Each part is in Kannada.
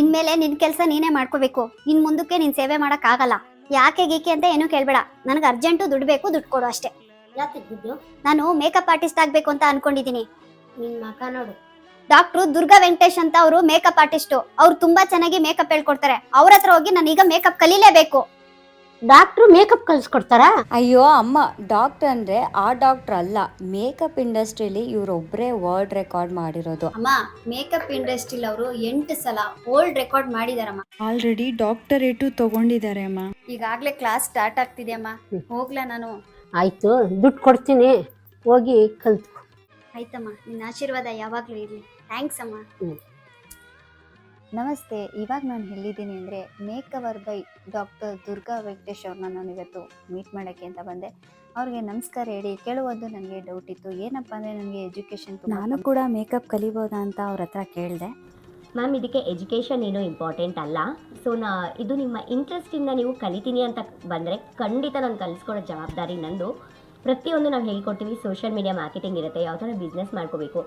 ಇನ್ಮೇಲೆ ನಿನ್ ಕೆಲಸ ನೀನೇ ಮಾಡ್ಕೋಬೇಕು. ಇನ್ ಮುಂದಕ್ಕೆ ನಿನ್ ಸೇವೆ ಮಾಡಕ್ ಆಗಲ್ಲ. ಯಾಕೆ ಗೀಕೆ ಅಂತ ಏನು ಕೇಳ್ಬೇಡ. ನನಗೆ ಅರ್ಜೆಂಟು ದುಡ್ಡು ಬೇಕು ದುಡ್ಡು ಕೊಡು ಅಷ್ಟೇ. ಯಾಕೆ ದುಡ್ಡು ನಾನು ಮೇಕಪ್ ಆರ್ಟಿಸ್ಟ್ ಆಗ್ಬೇಕು ಅಂತ ಅನ್ಕೊಂಡಿದೀನಿ. ಡಾಕ್ಟರ್ ಮಕ ನೋಡು. ಡಾಕ್ಟ್ರು ದುರ್ಗಾ ವೆಂಕಟೇಶ್ ಅಂತ ಅವರು ಮೇಕಪ್ ಆರ್ಟಿಸ್ಟ್ ಅವ್ರು ತುಂಬಾ ಚೆನ್ನಾಗಿ ಮೇಕಪ್ ಹೇಳ್ಕೊಡ್ತಾರೆ. ಅವ್ರ ಹತ್ರ ಹೋಗಿ ನಾನು ಈಗ ಮೇಕಪ್ ಕಲೀಲೇಬೇಕು. ಡಾಕ್ಟ್ರು ಮೇಕಪ್ ಕಲ್ಸ್ಕೊಡ್ತಾರಾ ಅಯ್ಯೋ ಅಮ್ಮ ಡಾಕ್ಟರ್ ಅಂದ್ರೆ ಆ ಡಾಕ್ಟರ್ ಅಲ್ಲ. ಮೇಕಪ್ ಇಂಡಸ್ಟ್ರಿಲಿ ಇವರೊಬ್ಬರೇ ವರ್ಲ್ಡ್ ರೆಕಾರ್ಡ್ ಮಾಡಿರೋದು. ಅಮ್ಮ ಮೇಕಪ್ ಇಂಡಸ್ಟ್ರಿಲಿ ಅವರು ಎಂಟು ಸಲ ವರ್ಲ್ಡ್ ರೆಕಾರ್ಡ್ ಮಾಡಿದಾರಮ್ಮ. ಆಲ್ರೆಡಿ ಡಾಕ್ಟರೇಟು ತಗೊಂಡಿದ್ದಾರೆ ಅಮ್ಮ. ಈಗಾಗ್ಲೇ ಕ್ಲಾಸ್ ಸ್ಟಾರ್ಟ್ ಆಗ್ತಿದೆ ಅಮ್ಮ. ಹೋಗ್ಲಾ ನಾನು. ಆಯ್ತು ದುಡ್ಡು ಕೊಡ್ತೀನಿ. ಹೋಗಿ ಕಲ್ತ್ಕೊ. ಆಯ್ತಮ್ಮ ನಿನ್ನ ಆಶೀರ್ವಾದ ಯಾವಾಗ್ಲೂ ಇರ್ಲಿ. ಥ್ಯಾಂಕ್ಸ್ ಅಮ್ಮ. ನಮಸ್ತೆ ಇವಾಗ ನಾನು ಹೇಳಿದ್ದೀನಿ ಅಂದರೆ makeover by doctor Durga Venkatesh ಅವ್ರನ್ನ ನಾನು ಇವತ್ತು ಮೀಟ್ ಮಾಡೋಕ್ಕೆ ಅಂತ ಬಂದೆ. ಅವ್ರಿಗೆ ನಮಸ್ಕಾರ ಹೇಳಿ ಕೇಳುವುದು ನನಗೆ ಡೌಟ್ ಇತ್ತು. ಏನಪ್ಪ ಅಂದರೆ ನನಗೆ ಎಜುಕೇಷನ್ ನಾನು ಕೂಡ ಮೇಕಪ್ ಕಲಿಬೋದಾ ಅಂತ ಅವ್ರ ಹತ್ರ ಕೇಳಿದೆ. ಮ್ಯಾಮ್ ಇದಕ್ಕೆ ಎಜುಕೇಷನ್ ಏನೂ ಇಂಪಾರ್ಟೆಂಟ್ ಅಲ್ಲ. ಸೊ ನಾ ಇದು ನಿಮ್ಮ ಇಂಟ್ರೆಸ್ಟಿಂದ ನೀವು ಕಲಿತೀನಿ ಅಂತ ಬಂದರೆ ಖಂಡಿತ ನಾನು ಕಲಿಸ್ಕೊಡೋ ಜವಾಬ್ದಾರಿ ನಂದು. ಪ್ರತಿಯೊಂದು ನಾವು ಹೇಳ್ಕೊಡ್ತೀವಿ ಸೋಷಿಯಲ್ ಮೀಡಿಯಾ ಮಾರ್ಕೆಟಿಂಗ್ ಇರುತ್ತೆ. ಯಾವ ಥರ ಬಿಸ್ನೆಸ್ ಮಾಡ್ಕೋಬೇಕು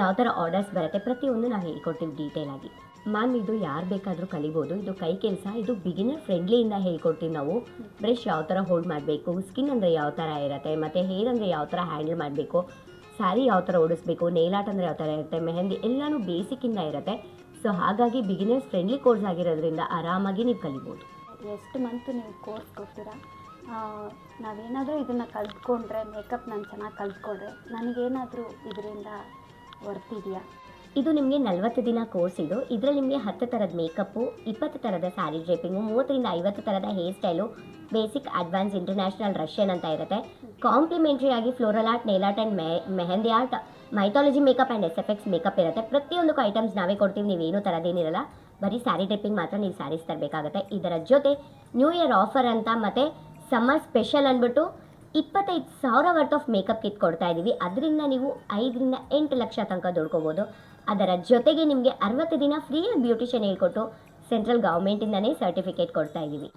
ಯಾವ ಥರ ಆರ್ಡರ್ಸ್ ಬರುತ್ತೆ ಪ್ರತಿಯೊಂದು ನಾವು ಹೇಳ್ಕೊಡ್ತೀವಿ ಡೀಟೇಲ್ ಆಗಿ. ಮ್ಯಾಮ್ ಇದು ಯಾರು ಬೇಕಾದರೂ ಕಲಿಬೋದು. ಇದು ಕೈ ಕೆಲಸ, ಇದು ಬಿಗಿನರ್ ಫ್ರೆಂಡ್ಲಿಯಿಂದ ಹೇಳ್ಕೊಡ್ತೀವಿ ನಾವು. ಬ್ರಷ್ ಯಾವ ಥರ ಹೋಲ್ಡ್ ಮಾಡಬೇಕು ಸ್ಕಿನ್ ಅಂದರೆ ಯಾವ ಥರ ಇರುತ್ತೆ, ಮತ್ತು ಹೇರ್ ಅಂದರೆ ಯಾವ ಥರ ಹ್ಯಾಂಡಲ್ ಮಾಡಬೇಕು ಸ್ಯಾರಿ ಯಾವ ಥರ ಓಡಿಸ್ಬೇಕು ನೇಲಾಟ್ ಅಂದರೆ ಯಾವ ಥರ ಇರುತ್ತೆ, ಮೆಹಂದಿ ಎಲ್ಲನೂ ಬೇಸಿಕ್ಕಿಂದ ಇರುತ್ತೆ. ಸೊ ಹಾಗಾಗಿ ಬಿಗಿನರ್ಸ್ ಫ್ರೆಂಡ್ಲಿ ಕೋರ್ಸ್ ಆಗಿರೋದ್ರಿಂದ ಆರಾಮಾಗಿ ನೀವು ಕಲಿಬೋದು. ಎಷ್ಟು ಮಂತ್ ನೀವು ಕೋರ್ಸ್ ಕೊಡ್ತೀರಾ? ನಾವೇನಾದರೂ ಇದನ್ನು ಕಲ್ತ್ಕೊಂಡ್ರೆ ಮೇಕಪ್ ನಾನು ಚೆನ್ನಾಗಿ ಕಲ್ತ್ಕೊಂಡ್ರೆ, ನನಗೇನಾದರೂ ಇದರಿಂದ ವರ್ತಿದೆಯಾ ಇದು ನಿಮಗೆ ನಲವತ್ತು ದಿನ ಕೋರ್ಸ್ ಇದು. ಇದರಲ್ಲಿ ನಿಮಗೆ ಹತ್ತು ಥರದ ಮೇಕಪ್ಪು ಇಪ್ಪತ್ತು ಥರದ ಸ್ಯಾರಿ ಡ್ರೇಪಿಂಗು ಮೂವತ್ತರಿಂದ ಐವತ್ತು ಥರದ hair style basic advance international Russian ಅಂತ ಇರುತ್ತೆ. ಕಾಂಪ್ಲಿಮೆಂಟ್ರಿ ಆಗಿ floral art nail art and mehndi art mythology makeup and S effects makeup ಇರುತ್ತೆ. ಪ್ರತಿಯೊಂದಕ್ಕೂ ಐಟಮ್ಸ್ ನಾವೇ ಕೊಡ್ತೀವಿ, ನೀವೇನು ಥರದೇನಿರಲ್ಲ ಬರೀ ಸ್ಯಾರಿ ಡ್ರೇಪಿಂಗ್ ಮಾತ್ರ ನೀವು ಸ್ಯಾರೀಸ್ ತರಬೇಕಾಗುತ್ತೆ. ಇದರ ಜೊತೆ ನ್ಯೂ ಇಯರ್ ಆಫರ್ ಅಂತ ಮತ್ತು ಸಮ್ಮರ್ ಸ್ಪೆಷಲ್ ಅಂದ್ಬಿಟ್ಟು ಇಪ್ಪತ್ತೈದು ಸಾವಿರ ವರ್ತ್ ಆಫ್ ಮೇಕಪ್ ಕಿಟ್ ಕೊಡ್ತಾ ಇದ್ದೀವಿ ಅದರಿಂದ ನೀವು ಐದರಿಂದ ಎಂಟು ಲಕ್ಷ ತನಕ ದುಡ್ಕೋಬೋದು. ಅದರ ಜೊತೆಗೆ ನಿಮಗೆ ಅರವತ್ತು ದಿನ ಫ್ರೀಯಾಗಿ ಬ್ಯೂಟಿಷಿಯನ್ ಹೇಳ್ಕೊಟ್ಟು ಸೆಂಟ್ರಲ್ ಗೌರ್ಮೆಂಟಿಂದನೇ ಸರ್ಟಿಫಿಕೇಟ್ ಕೊಡ್ತಾ ಇದ್ದೀವಿ.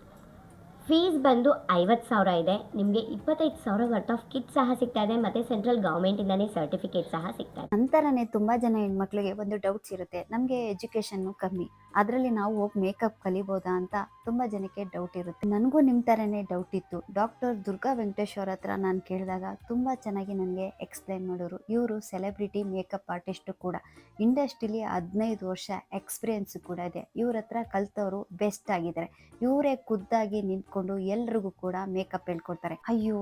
ಫೀಸ್ ಬಂದು ಐವತ್ತು ಸಾವಿರ ಇದೆ. ನಿಮಗೆ ಇಪ್ಪತ್ತೈದು ಸಾವಿರ ವರ್ತ್ ಆಫ್ ಕಿಟ್ ಸಹ ಸಿಗ್ತಾ ಇದೆ ಮತ್ತು ಸೆಂಟ್ರಲ್ ಗೌರ್ಮೆಂಟಿಂದನೇ ಸರ್ಟಿಫಿಕೇಟ್ ಸಹ ಸಿಗ್ತಾ ಇದೆ. ನಂತರನೇ ತುಂಬ ಜನ ಹೆಣ್ಮಕ್ಳಿಗೆ ಒಂದು ಡೌಟ್ಸ್ ಇರುತ್ತೆ. ನಮಗೆ ಎಜುಕೇಷನ್ನು ಕಮ್ಮಿ. ಅದರಲ್ಲಿ ನಾವು ಹೋಗಿ ಮೇಕಪ್ ಕಲಿಬೋದಾ ಅಂತ ತುಂಬ ಜನಕ್ಕೆ ಡೌಟ್ ಇರುತ್ತೆ. ನನಗೂ ನಿಮ್ಮ ಥರನೇ ಡೌಟ್ ಇತ್ತು. ಡಾಕ್ಟರ್ ದುರ್ಗಾ ವೆಂಕಟೇಶ್ ಅವ್ರ ಹತ್ರ ನಾನು ಕೇಳಿದಾಗ ತುಂಬ ಚೆನ್ನಾಗಿ ನನಗೆ ಎಕ್ಸ್ಪ್ಲೈನ್ ಮಾಡೋರು. ಇವರು ಸೆಲೆಬ್ರಿಟಿ ಮೇಕಪ್ ಆರ್ಟಿಸ್ಟು ಕೂಡ. ಇಂಡಸ್ಟ್ರಿಲಿ ಹದಿನೈದು ವರ್ಷ ಎಕ್ಸ್ಪೀರಿಯನ್ಸ್ ಕೂಡ ಇದೆ. ಇವ್ರ ಹತ್ರ ಕಲ್ತವರು ಬೆಸ್ಟ್ ಆಗಿದ್ದಾರೆ ಇವರೇ ಖುದ್ದಾಗಿ ನಿಂತ್ಕೊಂಡು ಎಲ್ರಿಗೂ ಕೂಡ ಮೇಕಪ್ ಹೇಳ್ಕೊಡ್ತಾರೆ. ಅಯ್ಯೋ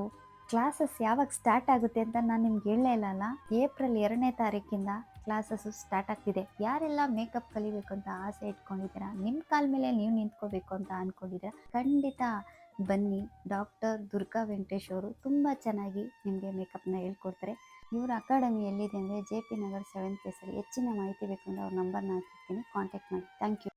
ಕ್ಲಾಸಸ್ ಯಾವಾಗ ಸ್ಟಾರ್ಟ್ ಆಗುತ್ತೆ ಅಂತ ನಾನು ನಿಮ್ಗೆ ಹೇಳಲೇ ಇಲ್ಲ ಏಪ್ರಿಲ್ ಎರಡನೇ ತಾರೀಕಿಂದ ಕ್ಲಾಸಸ್ಸು ಸ್ಟಾರ್ಟ್ ಆಗ್ತಿದೆ. ಯಾರೆಲ್ಲ ಮೇಕಪ್ ಕಲಿಬೇಕು ಅಂತ ಆಸೆ ಇಟ್ಕೊಂಡಿದ್ದೀರಾ? ನಿಮ್ಮ ಕಾಲ ಮೇಲೆ ನೀವು ನಿಂತ್ಕೋಬೇಕು ಅಂತ ಅಂದ್ಕೊಂಡಿದ್ದೀರಾ ಖಂಡಿತ ಬನ್ನಿ. ಡಾಕ್ಟರ್ ದುರ್ಗಾ ವೆಂಕಟೇಶ್ ಅವರು ತುಂಬ ಚೆನ್ನಾಗಿ ನಿಮಗೆ ಮೇಕಪ್ನ ಹೇಳ್ಕೊಡ್ತಾರೆ. ಇವರ ಅಕಾಡೆಮಿ ಎಲ್ಲಿದೆ ಅಂದರೆ ಜೆ ಪಿ ನಗರ್ ಸೆವೆಂತ್ ಪ್ಲೇಸಲ್ಲಿ ಹೆಚ್ಚಿನ ಮಾಹಿತಿ ಬೇಕು ಅಂದರೆ ಅವ್ರ ನಂಬರ್ನ ಹಾಕಿರ್ತೀನಿ. ಕಾಂಟ್ಯಾಕ್ಟ್ ಮಾಡಿ. Thank you